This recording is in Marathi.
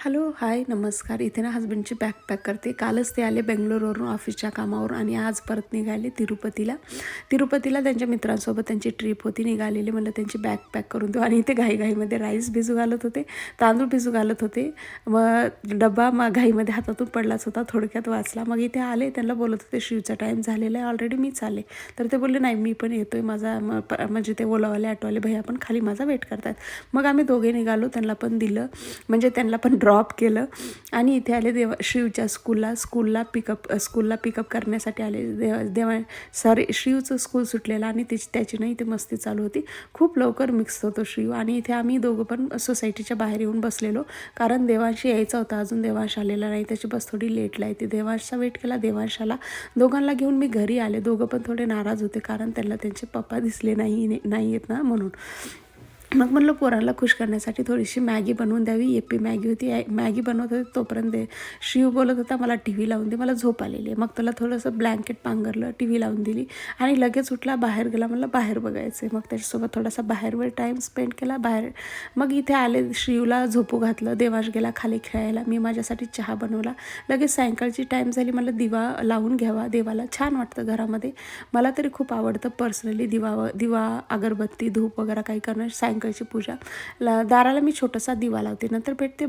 हॅलो हाय नमस्कार. इथे ना हस्बंडची बॅग पॅक करते. कालच ते आले बेंगलोरवरून ऑफिसच्या कामावरून आणि आज परत निघाले तिरुपतीला. तिरुपतीला त्यांच्या मित्रांसोबत त्यांची ट्रिप होती. निघालेली म्हणलं त्यांची बॅग पॅक करून देऊ. आणि इथे घाईघाईमध्ये राईस भिजू घालत होते तांदूळ भिजू घालत होते. मग डबा मग घाईमध्ये हातातून पडलाच होता थोडक्यात वाचला. मग इथे आले त्यांना बोलत होते शिवचा टाईम झालेला आहे ऑलरेडी मीच आले. तर ते बोलले नाही मी पण येतो आहे माझा प- म्हणजे ते ओलावाले ऑटोवाले भैया पण खाली माझा वेट करतात मग आम्ही दोघे निघालो. त्यांना पण दिलं. म्हणजे त्यांना पण ड्रॉप केलं. आणि इथे आले देवा शिवच्या स्कूलला स्कूलला पिकअप स्कूलला पिकअप करण्यासाठी आले देवा देवा सॉरी शिवचं स्कूल सुटलेलं आणि त्याची त्याची नाही इथे मस्ती चालू होती. खूप लवकर मिक्स होतो शिव आणि इथे आम्ही दोघं पण सोसायटीच्या बाहेर येऊन बसलेलो. कारण देवांशी यायचा होता अजून देवांश आलेला नाही त्याची बस थोडी लेटला आहे ती देवांशचा वेट केला देवांशाला. दोघांना घेऊन मी घरी आले. दोघं पण थोडे नाराज होते कारण त्यांना त्यांचे पप्पा दिसले नाही नाही येत ना म्हणून. मग म्हणलं पोरांना खुश करण्यासाठी थोडीशी मॅगी बनवून द्यावी. एपी मॅगी होती. मॅगी बनवत होती तोपर्यंत शिव बोलत होता मला टी व्ही लावून दे. मला झोप आलेली आहे. मग त्याला थोडंसं ब्लँकेट पांघरलं टी व्ही लावून दिली आणि लगेच उठला. बाहेर गेला. मला बाहेर बघायचं मग त्याच्यासोबत थोडासा बाहेरवर टाईम स्पेंड केला. बाहेर मग इथे आले. शिवला झोपू घातलं. देवाश गेला खाली खेळायला. मी माझ्यासाठी चहा बनवला. लगेच सायंकाळची टाईम झाली. मला दिवा लावून घ्यावा. देवाला छान वाटतं घरामध्ये. मला तरी खूप आवडतं पर्सनली दिवा दिवा अगरबत्ती धूप वगैरे काही करणं. शंकरची पूजा. ला दाराला मी छोटासा दिवा लावते. नंतर भेटते